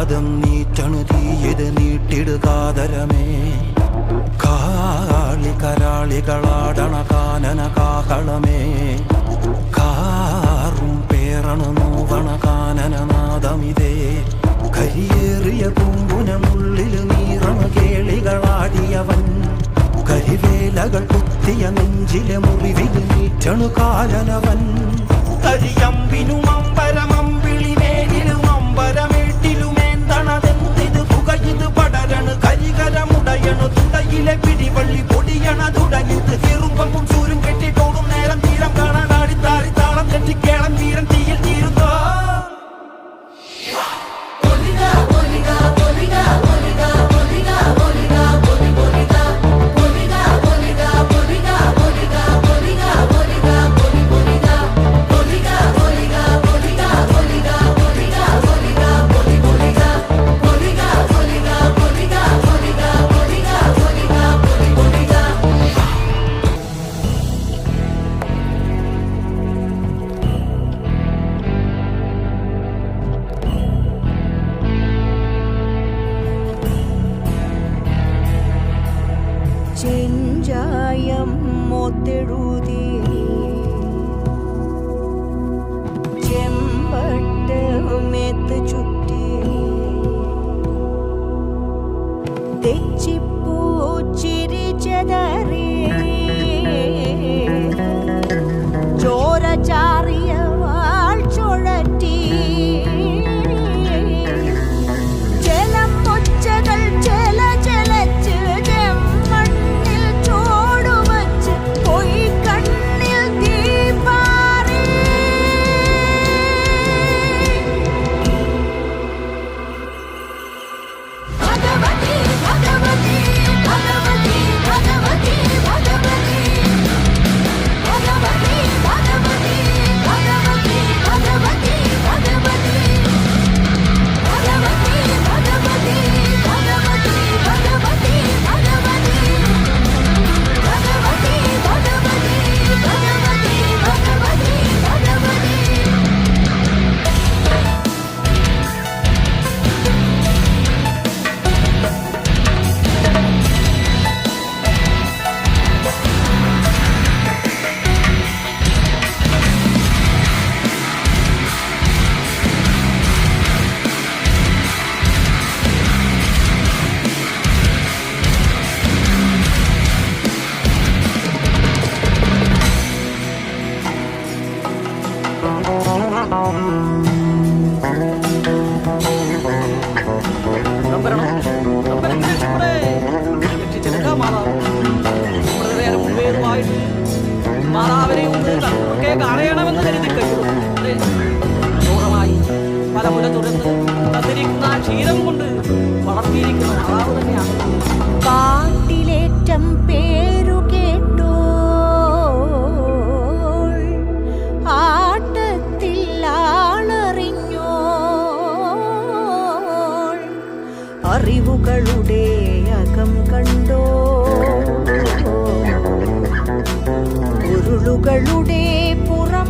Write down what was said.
പാദം നീറ്റണുതീയത് നീട്ടിടുകാതരമേ കാളി കരാളികളാടണ കാനന കാഹളമേ. കാറും പേറണ നോവണ കാനനനാദമിതേ കരിയേറിയ പൂങ്കുനമുള്ളിൽ നീറണ കേളികളാടിയവൻ. കരിവേലകൾ കുത്തിയ നെഞ്ചിലെ മുറിവിൽ നീറ്റണു കാലനവൻ. കരിയമ്പിനും അമ്പരമ செஞ்சாயம் மொத்தெழுதி செம்பட்ட மேத்து சுட்டி தெச்சி അറിവുകളുടേയകം കണ്ടോ ഉരുളുകളുടെ പുറം